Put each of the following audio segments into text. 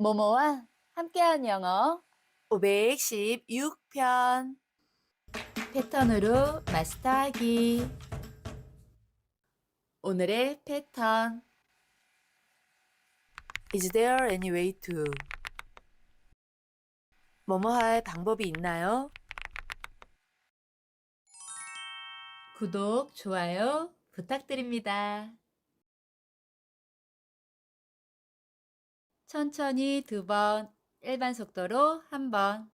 모모와 함께한 영어 516편 패턴으로 마스터하기 오늘의 패턴 Is there any way to 뭐뭐 할 방법이 있나요? 구독, 좋아요 부탁드립니다. 천천히 두 번, 일반 속도로 한 번.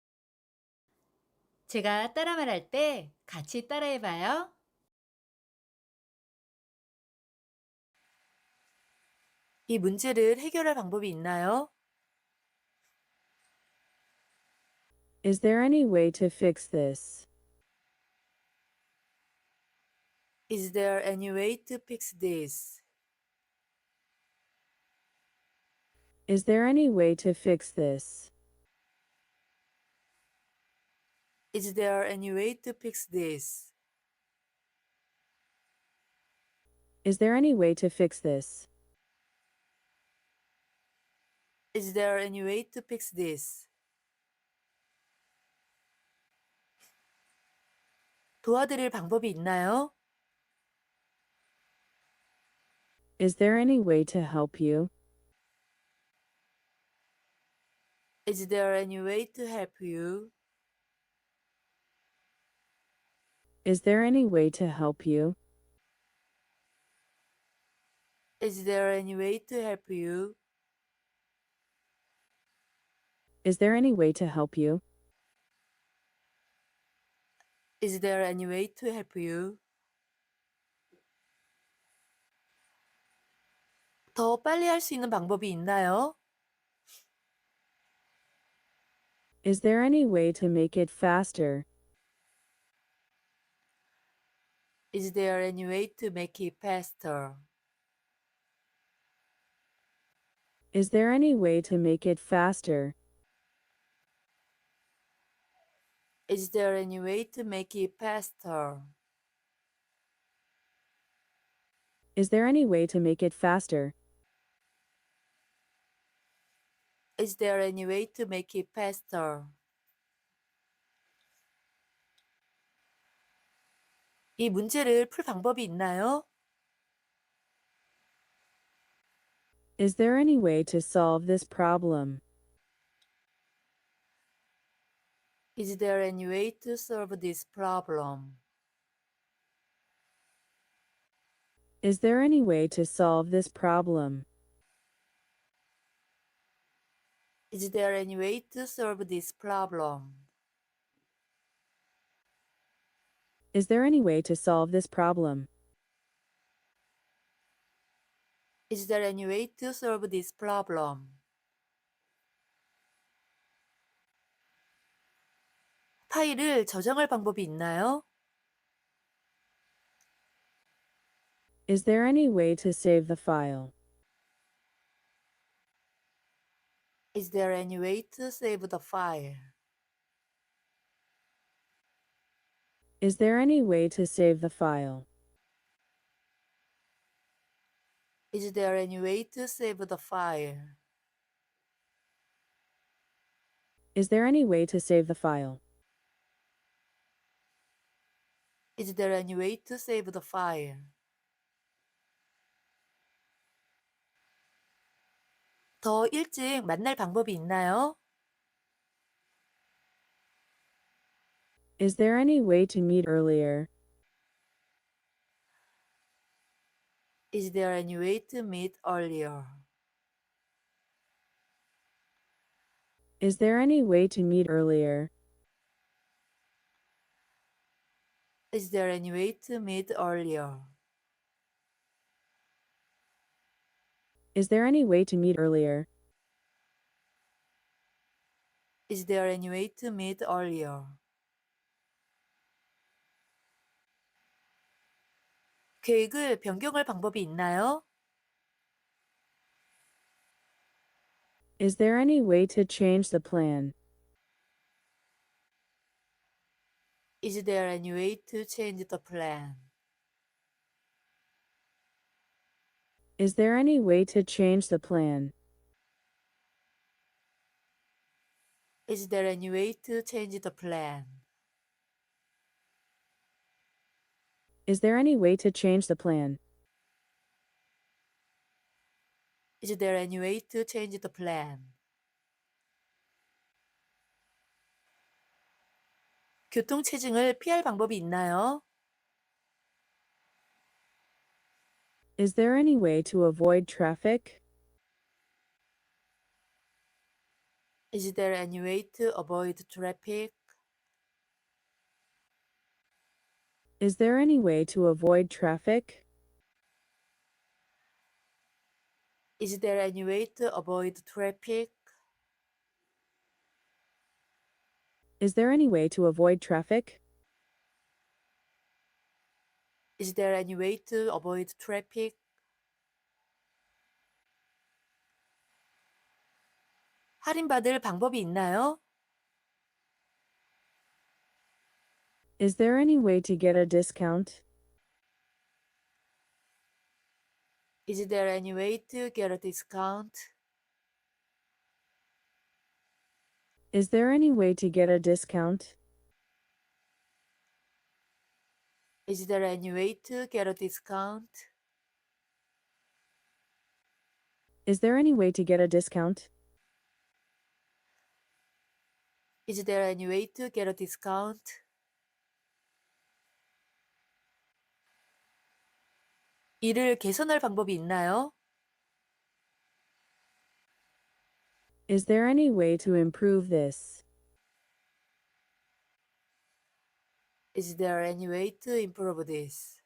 제가 따라 말할 때 같이 따라해 봐요. 이 문제를 해결할 방법이 있나요? Is there any way to fix this? Is there any way to fix this? Is there any way to fix this? Is there any way to fix this? Is there any way to fix this? Is there any way to fix this? 도와드릴 방법이 있나요? Is there any way to help you? Is there any way to help you? Is there any way to help you? Is there any way to help you? Is there any way to help you? Is there any way to help you? 더 빨리 할 수 있는 방법이 있나요? Is there any way to make it faster? Is there any way to make it faster? Is there any way to make it faster? Is there any way to make it faster? Is there any way to make it faster? Is there any way to make it faster? 이 문제를 풀 방법이 있나요? Is there any way to solve this problem? Is there any way to solve this problem? Is there any way to solve this problem? Is there any way to solve this problem? Is there any way to solve this problem? Is there any way to solve this problem? 파일을 저장할 방법이 있나요? Is there any way to save the file? Is there any way to save the file? Is there any way to save the file? Is there any way to save the file? Is there any way to save the file? Is there any way to save the file? 더 일찍 만날 방법이 있나요? Is there any way to meet earlier? Is there any way to meet earlier? Is there any way to meet earlier? Is there any way to meet earlier? Is there any way to meet earlier? Is there any way to meet earlier? 계획을 변경할 방법이 있나요? Is there any way to change the plan? Is there any way to change the plan? Is there any way to change the plan? Is there any way to change the plan? Is there any way to change the plan? Is there any way to change the plan? 교통체증을 피할 방법이 있나요? Is there any way to avoid traffic? Is there any way to avoid traffic? Is there any way to avoid traffic? Is there any way to avoid traffic? Is there any way to avoid traffic? Is there any way to avoid traffic? 할인받을 방법이 있나요? Is there any way to get a discount? Is there any way to get a discount? Is there any way to get a discount? Is there any way to get a discount? Is there any way to get a discount? Is there any way to get a discount? 이를 개선할 방법이 있나요? Is there any way to improve this? Is there any way to improve this?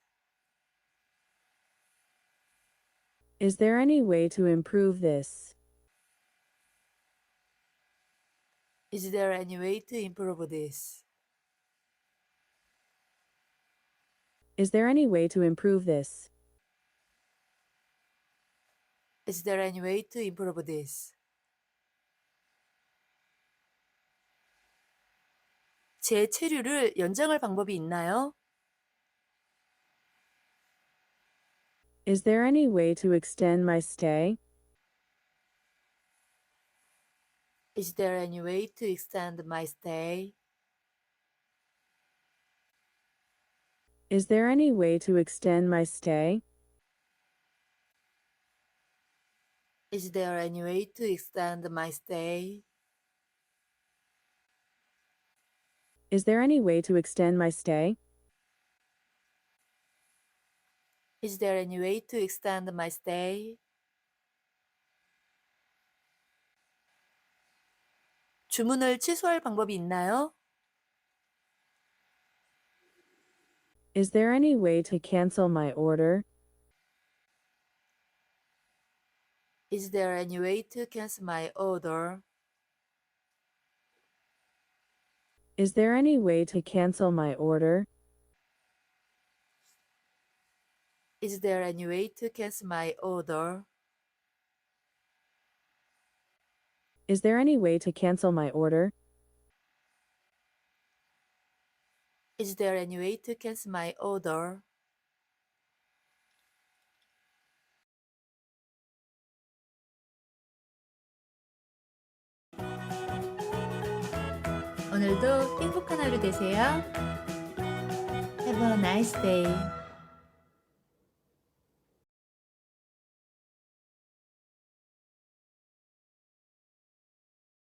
Is there any way to improve this? Is there any way to improve this? Is there any way to improve this? Is there any way to improve this? 제 체류를 연장할 방법이 있나요? Is there any way to extend my stay? Is there any way to extend my stay? Is there any way to extend my stay? Is there any way to extend my stay? Is there any way to extend my stay? Is there any way to extend my stay? 주문을 취소할 방법이 있나요? Is there any way to cancel my order? Is there any way to cancel my order? Is there any way to cancel my order? Is there any way to cancel my order? Is there any way to cancel my order? Is there any way to cancel my order? 오늘도 행복한 하루 되세요. Have a nice day.